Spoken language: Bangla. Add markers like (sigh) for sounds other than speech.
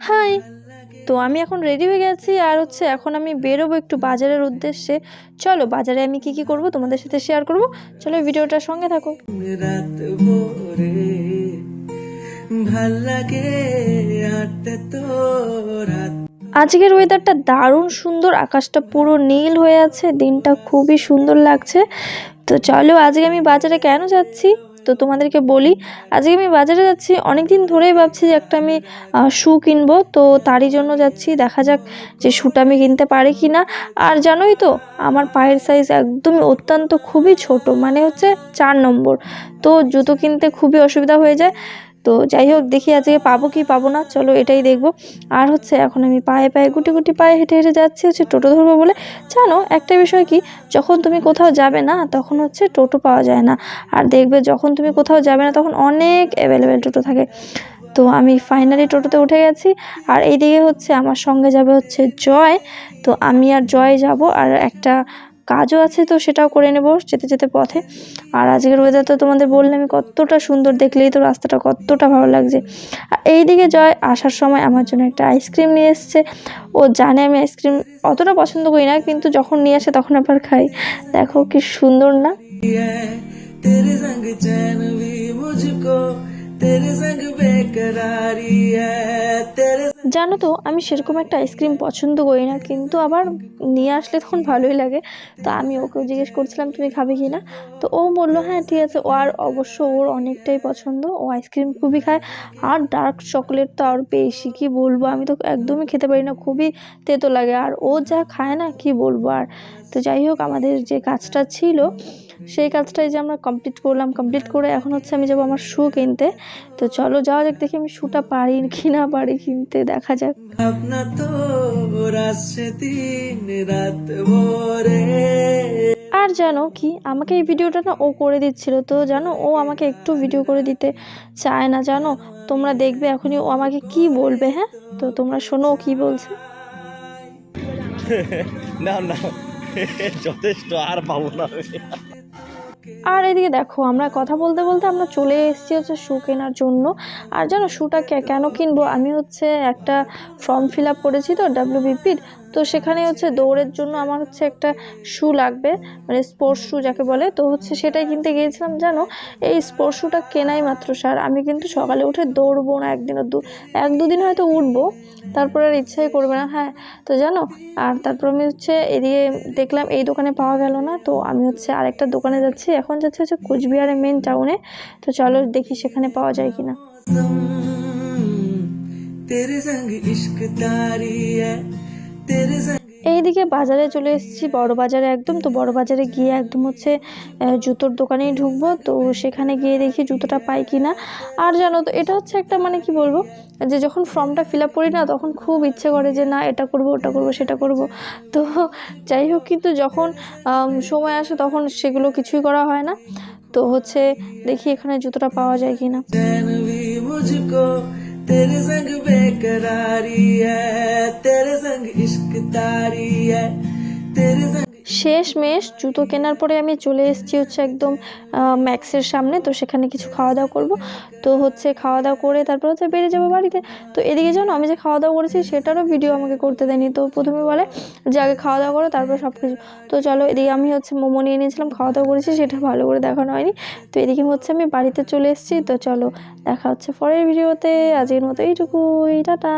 হাই। তো আমি এখন রেডি হয়ে গেছি আর হচ্ছে এখন আমি বেরোবো একটু বাজারের উদ্দেশ্যে। চলো বাজারে আমি কি কি করব তোমাদের সাথে শেয়ার করব। চলো ভিডিওটার সঙ্গে থাকো। ভালো লাগে তো রাত। আজকের ওয়েদারটা দারুণ সুন্দর আকাশটা পুরো নীল হয়ে আছে দিনটা খুবই সুন্দর লাগছে। তো চলো আজকে আমি বাজারে কেন যাচ্ছি? তো তোমাদেরকে বলি, আজকে আমি বাজারে যাচ্ছি অনেক দিন ধরেই ভাবছি যে একটা আমি শ্যু কিনবো। তো তারই জন্য যাচ্ছি, দেখা যাক যে শ্যুটা আমি কিনতে পারি কি না আর জানোই তো, আমার পায়ের সাইজ একদমই অত্যন্ত খুবই ছোট মানে হচ্ছে চার নম্বর। তো জুতো কিনতে খুবই অসুবিধা হয়ে যায়। তো যাই হোক, দেখি আজকে পাবো কি পাবো না, চলো এটাই দেখব। আর হচ্ছে এখন আমি পায়ে পায়ে, গুটি গুটি পায়ে হেঁটে হেঁটে যাচ্ছি, হচ্ছে টোটো ধরবো বলে। জানো, একটা বিষয় কি, যখন তুমি কোথাও যাবে না, তখন হচ্ছে টোটো পাওয়া যায় না। আর দেখবে যখন তুমি কোথাও যাবে না, তখন অনেক অ্যাভেলেবেল টোটো থাকে। তো আমি ফাইনালি টোটোতে উঠে গেছি, আর এইদিকে হচ্ছে আমার সঙ্গে যাবে হচ্ছে জয়। তো আমি আর জয় যাব, আর একটা কাজও আছে তো সেটাও করে নেব যেতে যেতে পথে আর আজকের ওয়েদার তো তোমাদের বললাম আমি কতটা সুন্দর দেখলেই তো রাস্তাটা কতটা ভালো লাগছে আর এইদিকে জয় আসার সময় আমার জন্য একটা আইসক্রিম নিয়ে এসছে ও জানে আমি আইসক্রিম অতটা পছন্দ করি না কিন্তু যখন নিয়ে আসে তখন আবার খাই দেখো কি সুন্দর না है तेरे संग चैन भी मुझको तेरे संग बेकरारी है तेरे জানো তো, আমি সেরকম একটা আইসক্রিম পছন্দ করি না, কিন্তু আবার নিয়ে আসলে তখন ভালোই লাগে। তো আমি ওকেও জিজ্ঞেস করছিলাম, তুমি খাবে কি না? তো ও বলল হ্যাঁ ঠিক আছে। ও আর অবশ্য ওর অনেকটাই পছন্দ। ও আইসক্রিম খুবই খায়। আর ডার্ক চকলেট তো আর বেশি, কি বলব? আমি তো একদমই খেতে পারি না, খুবই তেতো লাগে। আর ও যা খায় না, কি বলব? আর তো যাই হোক, আমাদের যে কাজটা ছিল, সেই কাজটাই যে আমরা কমপ্লিট করলাম কমপ্লিট করে এখন হচ্ছে আমি যাব আমার শ্যু কিনতে। তো চলো, যাওয়া যাক, দেখি আমি শ্যুটা পারি কি না পারি কিনতে। দেখা যাক। ভাবনা তো দিন রাত আর জানো কি আমাকে এই ভিডিওটা না ও করে দিচ্ছিল তো জানো ও আমাকে একটু ভিডিও করে দিতে চায় না জানো? তোমরা দেখবে এখনই ও আমাকে কি বলবে হ্যাঁ? তো তোমরা শোনো ও কি বলছে। (laughs) না না (laughs) যথেষ্ট আর পাবো না। আর এদিকে দেখো, আমরা কথা বলতে বলতে আমরা চলে এসেছি হচ্ছে শ্যু কেনার জন্য। আর জানো শ্যুটা কেন কিনবো? আমি হচ্ছে একটা ফর্ম ফিল আপ করেছি তো ডাব্লিউবিপির তো সেখানে হচ্ছে দৌড়ের জন্য আমার হচ্ছে একটা শ্যু লাগবে মানে স্পোর্টস শ্যু যাকে বলে। তো হচ্ছে সেটাই কিনতে গিয়েছিলাম, জানো? এই স্পোর্টস শ্যুটা কেনাই মাত্র, স্যার। আমি কিন্তু সকালে উঠে দৌড়বো না একদিন দু এক দুদিন হয়তো উঠবো। তারপরে আর ইচ্ছাই করবে না হ্যাঁ তো জানো আর তারপর আমি হচ্ছে এদিকে দেখলাম এই দোকানে পাওয়া গেল না তো আমি হচ্ছে আরেকটা দোকানে যাচ্ছি এখন যাচ্ছে হচ্ছে কোচবিহারের মেন টাউনে তো চলো দেখি সেখানে পাওয়া যায় কিনা तेरे संग इश्क तारी है तेरे संग এইদিকে বাজারে চলে এসেছি, বড় বাজারে একদম। তো বড় বাজারে গিয়ে একদম হচ্ছে জুতোর দোকানেই ঢুকবো। তো সেখানে গিয়ে দেখি জুতোটা পাই কি না। আর জানো তো, এটা হচ্ছে একটা মানে কি বলব, যে যখন ফর্মটা ফিল আপ করি না, তখন খুব ইচ্ছে করে যে না, এটা করব, ওটা করব, সেটা করব। তো যাই হোক, কিন্তু যখন সময় আসে, তখন সেগুলো কিছুই করা হয় না। তো হচ্ছে, দেখি এখানে জুতোটা পাওয়া যায় কি না। তেরে বেকরারি শেষমেশ জুতো কেনার পরে আমি চলে এসেছি হচ্ছে একদম ম্যাক্সের সামনে, তো সেখানে কিছু খাওয়া দাওয়া করব। তো হচ্ছে খাওয়া দাওয়া করে তারপর হচ্ছে বেরিয়ে যাব বাড়িতে। তো এদিকে যেন আমি যে খাওয়া দাওয়া করেছি সেটারও ভিডিও আমাকে করতে দেয়নি। তো প্রথমে বলে যে আগে খাওয়া দাওয়া করো, তারপর সব কিছু তো চলো, এদিকে আমি হচ্ছে মোমো নিয়ে নিয়েছিলাম খাওয়া দাওয়া করেছি, সেটা ভালো করে দেখানো হয়নি। তো এদিকে হচ্ছে আমি বাড়িতে চলে এসেছি, তো চলো, দেখা হচ্ছে পরের ভিডিওতে আজকের মতো এইটুকুই, টাটা।